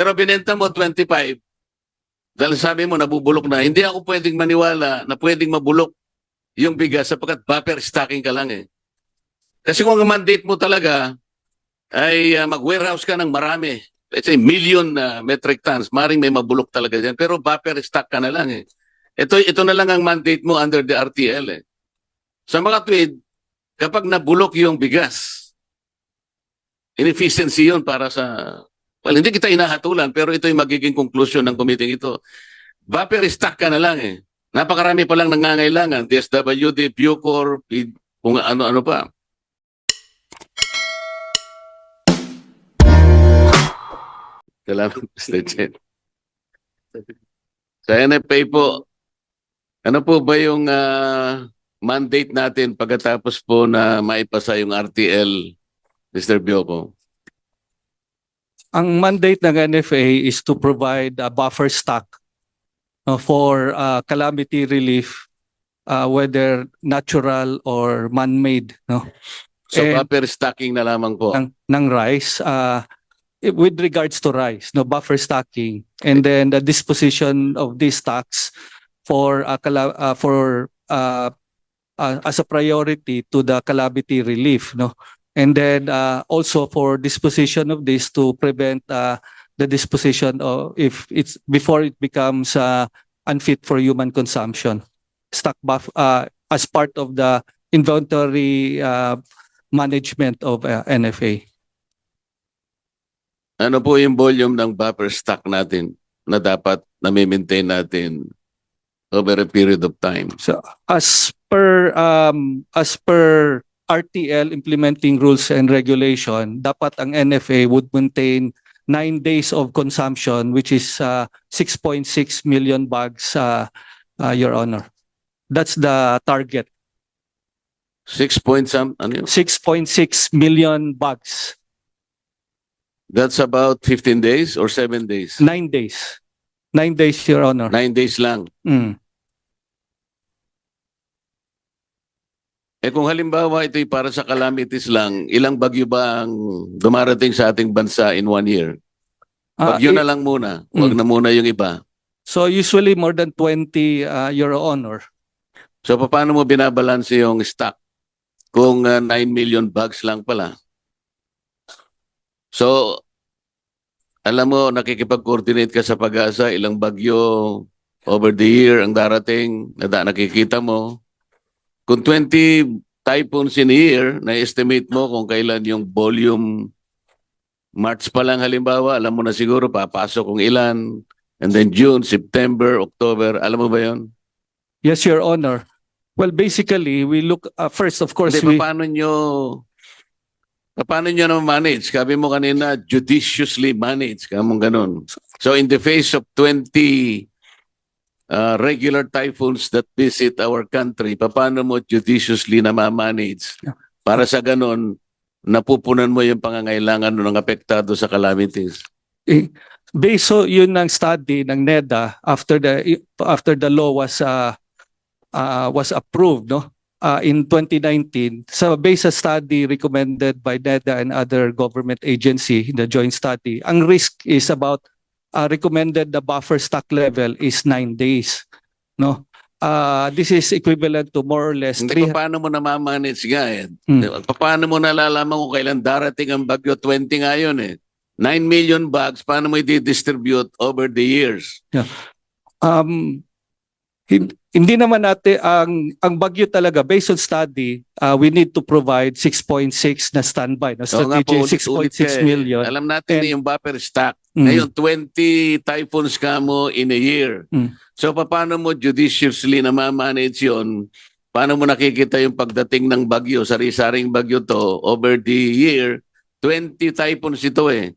Pero binenta mo 25. Dahil sabi mo nabubulok na. Hindi ako pwedeng maniwala na pwedeng mabulok yung bigas sapagkat buffer stocking ka lang eh. Kasi kung ang mandate mo talaga ay uh, mag-warehouse ka ng marami, let's say million uh, metric tons, maring may mabulok talaga dyan. Pero buffer stock ka na lang eh. Ito, ito na lang ang mandate mo under the RTL eh. Sa mga tweed, kapag nabulok yung bigas, inefficiency yun para sa... Well, hindi kita inahatulan, pero ito yung magiging conclusion ng committee ito. Buffer stock ka na lang eh. Napakarami pa lang nangangailangan. DSWD, Bucor, kung ano-ano pa. Salamat, Mr. Chen. Sa NFA po, ano po ba yung ah, mandate natin pagkatapos po na maipasa yung RTL, Mr. Bioco? Ang mandate ng NFA is to provide a buffer stock uh, for uh, calamity relief, uh, whether natural or man-made, no? So, And- buffer stocking na lamang po. ng, ng rice. Uh, with regards to rice, no buffer stocking, and then the disposition of these stocks for uh, uh, for uh, uh, as a priority to the calamity relief, no, and then uh, also for disposition of this to prevent uh, the disposition of if it's before it becomes uh, unfit for human consumption. Stock buff uh, as part of the inventory uh, management of uh, NFA. Ano po yung volume ng buffer stock natin na dapat na-maintain natin over a period of time? So as per um as per RTL implementing rules and regulation, dapat ang NFA would maintain nine days of consumption, which is uh, 6.6 million bags, uh, uh, Your Honor. That's the target. Six point some, ano yun? 6.6 million bags, That's about 15 days or 7 days? nine days. Nine days, Your Honor. 9 days lang. Mm. Eh kung halimbawa ito'y para sa calamities lang, ilang bagyo ba ang dumarating sa ating bansa in one year? Ah, Bagyo i- na lang muna. Huwag Mm. na muna yung iba. So usually more than 20, uh, Your Honor. So paano mo binabalanse yung stock? Kung uh, 9 million bags lang pala. So, alam mo, nakikipag-coordinate ka sa pag-asa, ilang bagyo over the year ang darating, na da- nakikita mo. Kung 20 typhoons in a year, na-estimate mo kung kailan yung volume March pa lang halimbawa, alam mo na siguro papasok kung ilan. And then June, September, October, alam mo ba yon? Yes, Your Honor. Well, basically, we look, uh, first, of course, Hindi, we... paano nyo, paano nyo na manage? Sabi mo kanina, judiciously manage, kamong ganun. So in the face of 20 uh, regular typhoons that visit our country, paano mo judiciously na ma-manage? Para sa ganun, napupunan mo yung pangangailangan ng apektado sa calamities. based so yun ang study ng NEDA after the after the law was uh, uh, was approved no uh, in 2019 so based sa study recommended by NEDA and other government agency the joint study ang risk is about uh, recommended the buffer stock level is 9 days no uh, this is equivalent to more or less Hindi, 300 paano mo na ma-manage nga eh? Mm. Paano mo nalalaman kung kailan darating ang bagyo? 20 nga yun eh. 9 million bags, paano mo i-distribute over the years? um hin- hindi naman natin ang ang bagyo talaga based on study uh, we need to provide 6.6 na standby na ka 6.6 eh. million Alam natin And- na yung buffer stock. Mm. Ngayon, 20 typhoons ka mo in a year. Mm. So, paano mo judiciously na ma-manage yun? Paano mo nakikita yung pagdating ng bagyo, sari-saring bagyo to, over the year, 20 typhoons ito eh.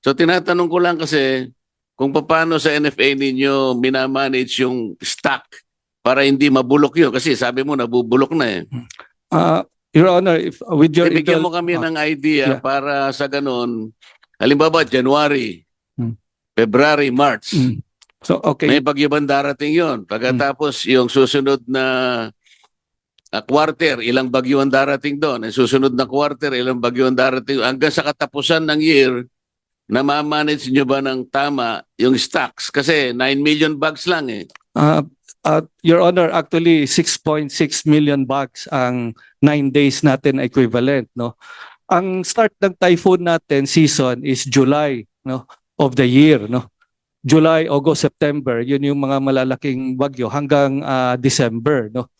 So, tinatanong ko lang kasi, kung paano sa NFA ninyo minamanage yung stock para hindi mabulok yun. Kasi sabi mo, nabubulok na eh. uh, your honor if with your Bigyan indul- mo kami uh, ng idea yeah. para sa ganun. Halimbawa, January, Hmm. February, March. Mm. so okay May bagyo bang darating yon? Pagkatapos, yung susunod na ah, quarter, ilang bagyo ang darating doon? Ang susunod na quarter, ilang bagyo ang darating? Hanggang sa katapusan ng year, na ma-manage nyo ba ng tama yung stocks? Kasi 9 million bags lang eh. Uh, uh, Your Honor, actually 6.6 million bags ang 9 days natin equivalent, no? Ang start ng typhoon natin season is July, no, of the year, no. July, August, September, yun yung mga malalaking bagyo hanggang ah, December, no.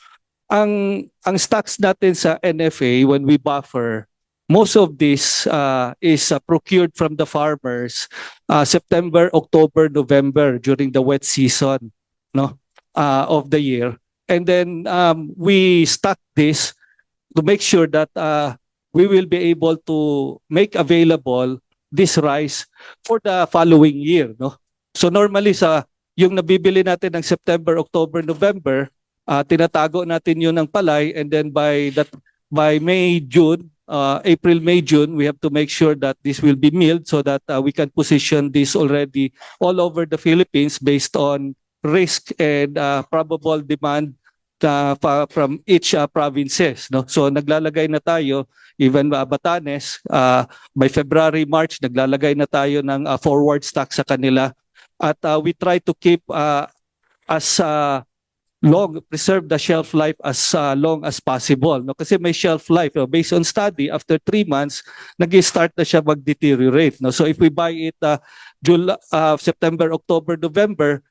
Ang ang stocks natin sa NFA when we buffer most of this uh, is uh, procured from the farmers uh, September, October, November during the wet season no uh, of the year. And then um, we stock this to make sure that uh, we will be able to make available this rice for the following year no? So normally sa yung nabibili natin ng September, October, November uh, tinatago natin yun ng palay and then by that by May, June uh, April, May, June, we have to make sure that this will be milled so that uh, we can position this already all over the Philippines based on risk and uh, probable demand uh, from each uh, provinces. No? So naglalagay na tayo, even uh, Batanes, uh, by February, March, naglalagay na tayo ng uh, forward stock sa kanila. At uh, we try to keep uh, as uh, long, preserve the shelf life as uh, long as possible. No? Kasi may shelf life. No? Based on study, after three months, nag-start na siya mag-deteriorate. No? So if we buy it uh, July, uh, September, October, November,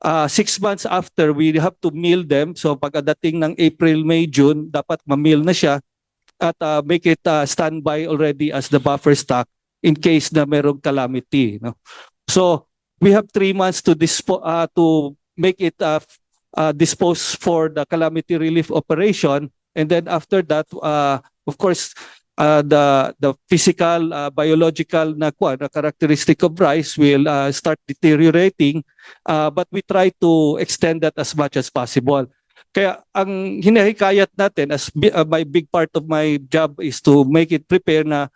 uh, six months after, we have to mill them. So pagdating ng April, May, June, dapat ma-mill na siya at uh, make it uh, standby already as the buffer stock in case na merong calamity. No? So we have three months to dispo uh, to make it uh, uh, dispose for the calamity relief operation. And then after that uh, of course uh, the the physical uh, biological na kwan na characteristic of rice will uh, start deteriorating. Uh, but we try to extend that as much as possible. Kaya ang hinahikayat natin as uh, my big part of my job is to make it prepare na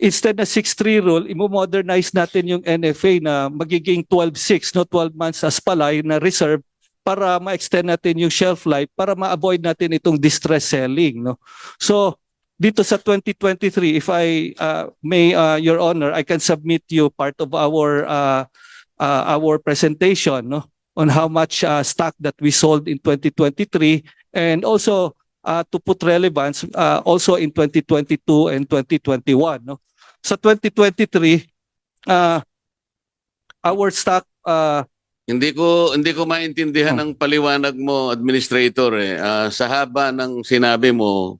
instead na 6-3 rule, imo-modernize natin yung NFA na magiging 12-6, no 12 months as palay na reserve para ma-extend natin yung shelf life para ma-avoid natin itong distress selling no? So dito sa 2023 if I uh, may uh, your honor I can submit you part of our uh, uh, our presentation no? On how much uh, stock that we sold in 2023 and also uh, to put relevance uh, also in 2022 and 2021 no? Sa 2023 uh, our stock uh, Hindi ko hindi ko maintindihan Oh. ang paliwanag mo, administrator eh. Ah, sa haba ng sinabi mo,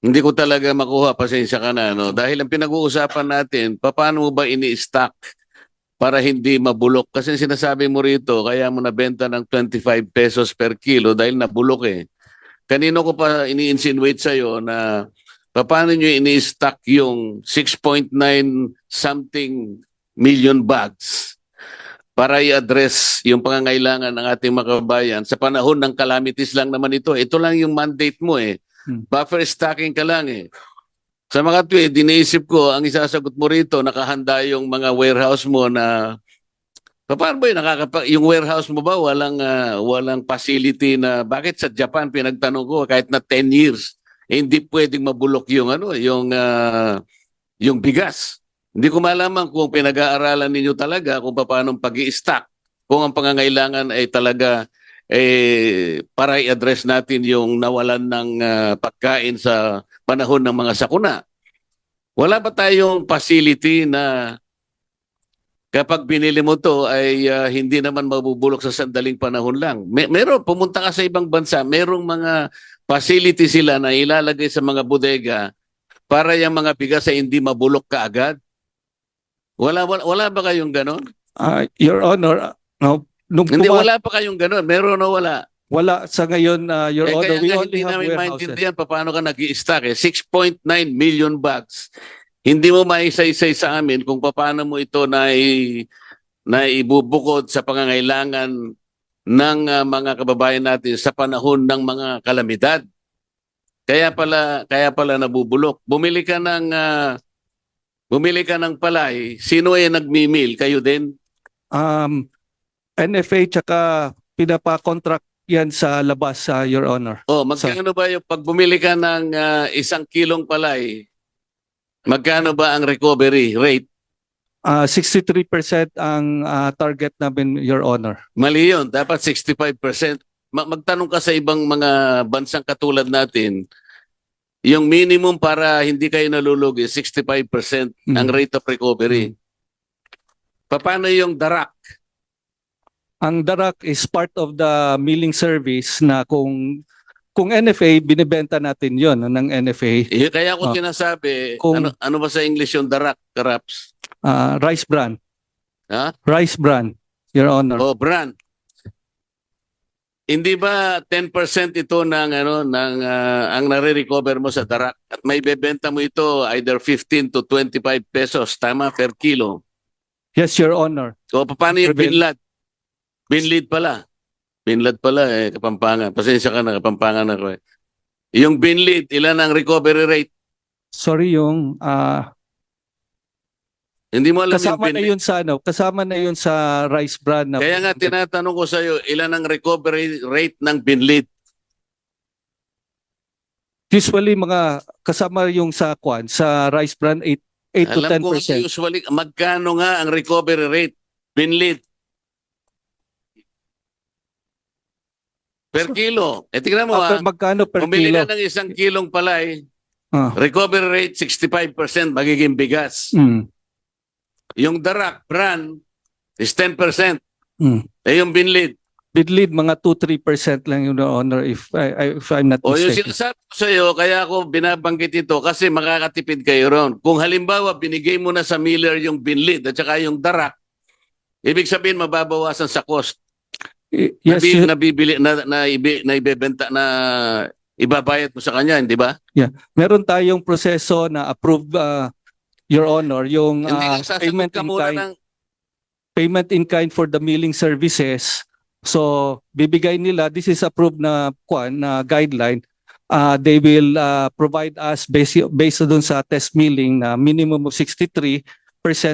hindi ko talaga makuha, pasensya ka na. No? Dahil ang pinag-uusapan natin, paano mo ba ini-stock para hindi mabulok? Kasi sinasabi mo rito, kaya mo nabenta ng 25 pesos per kilo dahil nabulok eh. Kanino ko pa ini-insinuate sa'yo na paano nyo ini-stock yung 6.9 something million bags para i-address yung pangangailangan ng ating mga kababayan sa panahon ng calamities lang naman ito. Ito lang yung mandate mo eh. Hmm. Buffer stocking ka lang eh. Sa mga tuwi, diniisip ko, ang isasagot mo rito, nakahanda yung mga warehouse mo na paano ba yun? Nakakapa, yung warehouse mo ba walang, ah, walang facility na bakit sa Japan pinagtanong ko kahit na 10 years eh, hindi pwedeng mabulok yung ano yung ah, yung bigas. Hindi ko malaman kung pinag-aaralan ninyo talaga kung paano pag stock kung ang pangangailangan ay talaga eh, para i-address natin yung nawalan ng ah, pagkain sa panahon ng mga sakuna. Wala ba tayong facility na kapag binili mo to ay ah, hindi naman mabubulok sa sandaling panahon lang? May, meron, pumunta ka sa ibang bansa, merong mga facility sila na ilalagay sa mga bodega para yung mga bigas ay hindi mabulok kaagad? Wala, wala, wala ba kayong ganon? uh, your honor uh, no nung Hindi, puma- wala pa kayong ganon. Meron o wala? wala sa ngayon uh, your eh, honor kaya we nga only hindi have namin maintindihan pa paano ka nag stock eh. 6.9 million bags. Hindi mo maisa-isay sa amin kung paano mo ito na, na ibubukod sa pangangailangan ng ah, mga kababayan natin sa panahon ng mga kalamidad. Kaya pala kaya pala nabubulok. Bumili ka ng ah, bumili ka ng palay, sino ay nagmi-mill? Kayo din? um NFA tsaka pinapa-contract yan sa labas sa your honor Oh, magkano ba yung pag bumili ka ng ah, isang kilong palay, magkano ba ang recovery rate? Ah, 63% ang ah, target namin, Your Honor. Mali yun. Dapat 65%. Ma- magtanong ka sa ibang mga bansang katulad natin, yung minimum para hindi kayo nalulugi, 65% ang Mm. rate of recovery. Paano yung darak? Ang darak is part of the milling service na kung kung NFA binibenta natin 'yon ng NFA Eh, kaya ko Ah. sinasabi, Kung- ano, ano ba sa English yung darak, karaps? ah, rice bran. Ha? Rice bran, Your Honor. O brand. Hindi ba 10% ito ng ano ng ah, ang nare-recover mo sa darak at may bebenta mo ito either 15 to 25 pesos tama per kilo. Yes, Your Honor. So paano yung binlad? Binlid pala. Binlad pala eh Kapampangan. Pasensya ka na Kapampangan ako eh. Yung binlid, ilan ang recovery rate? Sorry yung ah, Hindi mo alam kasama yung na yun sa ano, kasama na yun sa rice bran na Kaya nga tinatanong ko sa iyo, ilan ang recovery rate ng binlid? usually mga kasama yung sa kwan sa rice bran 8 8 to Alam ko 10%. kasi usually, magkano nga ang recovery rate? Binlid. Per kilo. Eh, tingnan mo Ah, ha. magkano per Bumili kilo? ka ng isang kilong palay, Ah. recovery rate 65% magiging bigas. Mm. Yung darak, brand, is 10%. Mm. Eh, yung binlid. Bidlead mga 2-3% lang yung honor if I, if I'm not O yung mistaken. sinasabi ko sa iyo, kaya ako binabanggit ito kasi makakatipid kayo ron. Kung halimbawa, binigay mo na sa Miller yung binlid at saka yung darak, ibig sabihin mababawasan sa cost. Y- Yes, Nabi, Your- nabibili na na, ibi, na ibebenta na ibabayad mo sa kanya, hindi ba? meron tayong proseso na approve uh, Your Honor yung Hindi uh, sasagot payment ka in muna kind ng payment in kind for the milling services. So bibigay nila this is approved na kwan na guideline. Uh, they will uh, provide us based based doon sa test milling na minimum of 63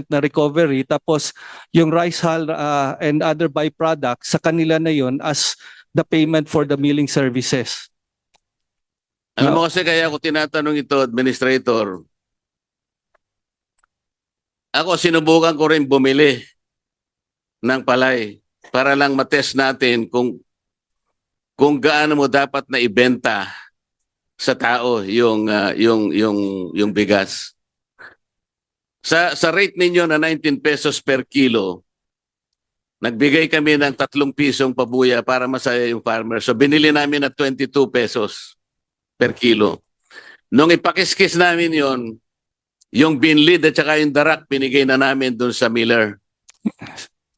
na recovery tapos yung rice hull uh, and other byproducts sa kanila na yon as the payment for the milling services. Alam mo kasi kaya ako tinatanong ito, administrator. Ako sinubukan ko rin bumili ng palay para lang matest natin kung kung gaano mo dapat na ibenta sa tao yung ah, yung yung yung bigas. Sa sa rate ninyo na 19 pesos per kilo, nagbigay kami ng tatlong pisong pabuya para masaya yung farmer. So binili namin at 22 pesos per kilo. Nung ipakiskis namin yon, yung binlid at saka yung darak binigay na namin doon sa Miller.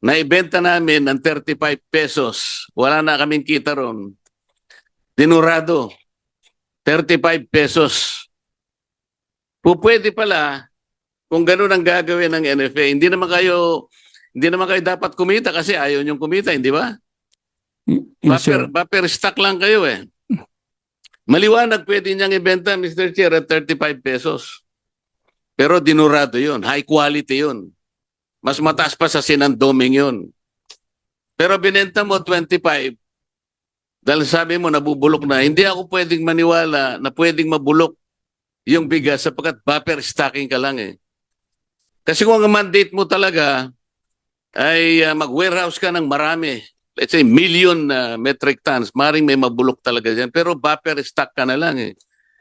Naibenta namin ng 35 pesos. Wala na kaming kita ron. Dinurado. 35 pesos. Pupwede pala kung ganun ang gagawin ng NFA. Hindi naman kayo hindi naman kayo dapat kumita kasi ayaw niyong kumita, hindi ba? Yes, sir. Buffer, buffer stock lang kayo eh. Maliwanag pwede niyang ibenta, Mr. Chair, at 35 pesos. Pero dinurado yun. High quality yun. Mas mataas pa sa sinandoming yun. Pero binenta mo 25 dahil sabi mo nabubulok na. Hindi ako pwedeng maniwala na pwedeng mabulok yung bigas sapagkat buffer stocking ka lang eh. Kasi kung ang mandate mo talaga ay uh, mag-warehouse ka ng marami, let's say million na metric tons, maring may mabulok talaga dyan. Pero buffer stock ka na lang eh.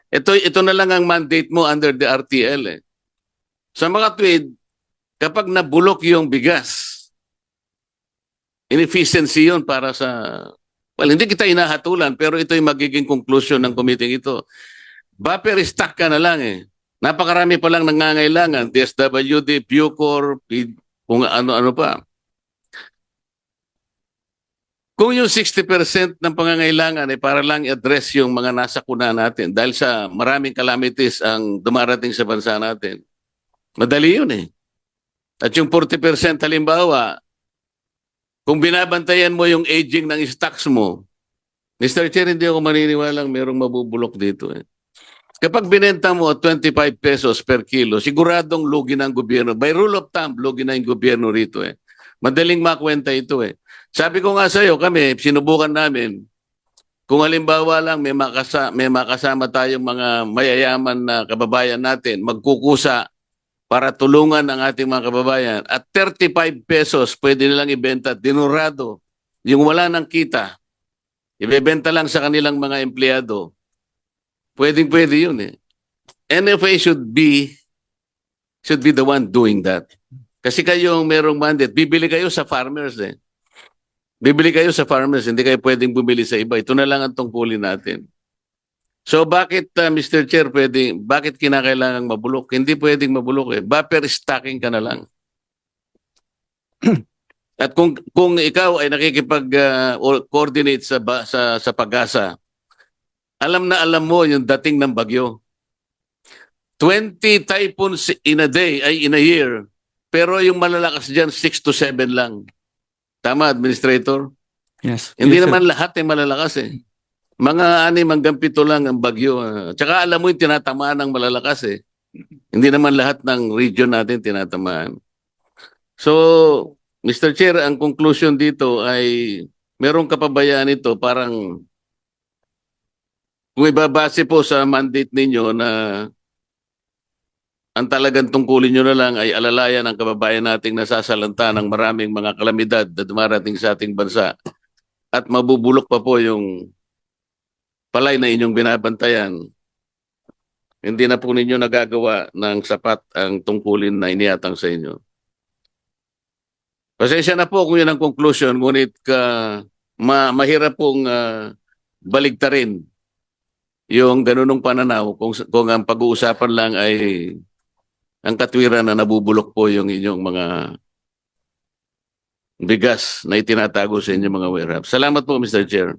Ito, ito na lang ang mandate mo under the RTL eh. Sa mga tweed, kapag nabulok yung bigas, inefficiency yun para sa... Well, hindi kita inahatulan, pero ito yung magiging conclusion ng committee ito. Buffer stock ka na lang eh. Napakarami pa lang nangangailangan. DSWD, Bucor, kung ano-ano pa. Kung yung 60% ng pangangailangan ay para lang i-address yung mga nasa kuna natin dahil sa maraming calamities ang dumarating sa bansa natin. Madali yun eh. At yung 40% halimbawa, kung binabantayan mo yung aging ng stocks mo, Mr. Chair, hindi ako maniniwalang merong mabubulok dito eh. Kapag binenta mo 25 pesos per kilo, siguradong lugi ng gobyerno. By rule of thumb, lugi na yung gobyerno rito eh. Madaling makwenta ito eh. Sabi ko nga sa iyo, kami, sinubukan namin, kung halimbawa lang may makasa, may makasama tayong mga mayayaman na kababayan natin, magkukusa para tulungan ang ating mga kababayan. At 35 pesos pwede nilang ibenta. Dinurado. Yung wala ng kita ibebenta lang sa kanilang mga empleyado. Pwedeng pwede yun eh. NFA should be should be the one doing that. Kasi kayo ang merong mandate. Bibili kayo sa farmers eh. Bibili kayo sa farmers. Hindi kayo pwedeng bumili sa iba. Ito na lang ang tungkulin natin So bakit uh, Mr. Chair pwede bakit kinakailangang mabulok? Hindi pwedeng mabulok eh. Buffer stocking ka na lang. At kung kung ikaw ay nakikipag uh, or- coordinate sa sa sa pag-asa, alam na alam mo yung dating ng bagyo. 20 typhoons in a day ay in a year. Pero yung malalakas diyan 6 to 7 lang. Tama, administrator? Yes. Hindi Yes, sir. naman lahat ay malalakas eh. Mga anim hanggang pito lang ang bagyo. ah. Tsaka alam mo yung tinatamaan ng malalakas eh. Hindi naman lahat ng region natin tinatamaan. So, Mr. Chair, ang conclusion dito ay merong kapabayaan ito parang kung ibabase po sa mandate ninyo na ang talagang tungkulin nyo na lang ay alalayan ang kababayan nating nasasalanta ng maraming mga kalamidad na dumarating sa ating bansa at mabubulok pa po yung palay na inyong binabantayan, hindi na po ninyo nagagawa ng sapat ang tungkulin na iniatang sa inyo. Pasensya na po kung yun ang conclusion, ngunit ka, ma, mahirap pong ah, baligtarin yung ganunong pananaw kung, kung ang pag-uusapan lang ay ang katwiran na nabubulok po yung inyong mga bigas na itinatago sa inyong mga warehouse. Salamat po, Mr. Chair.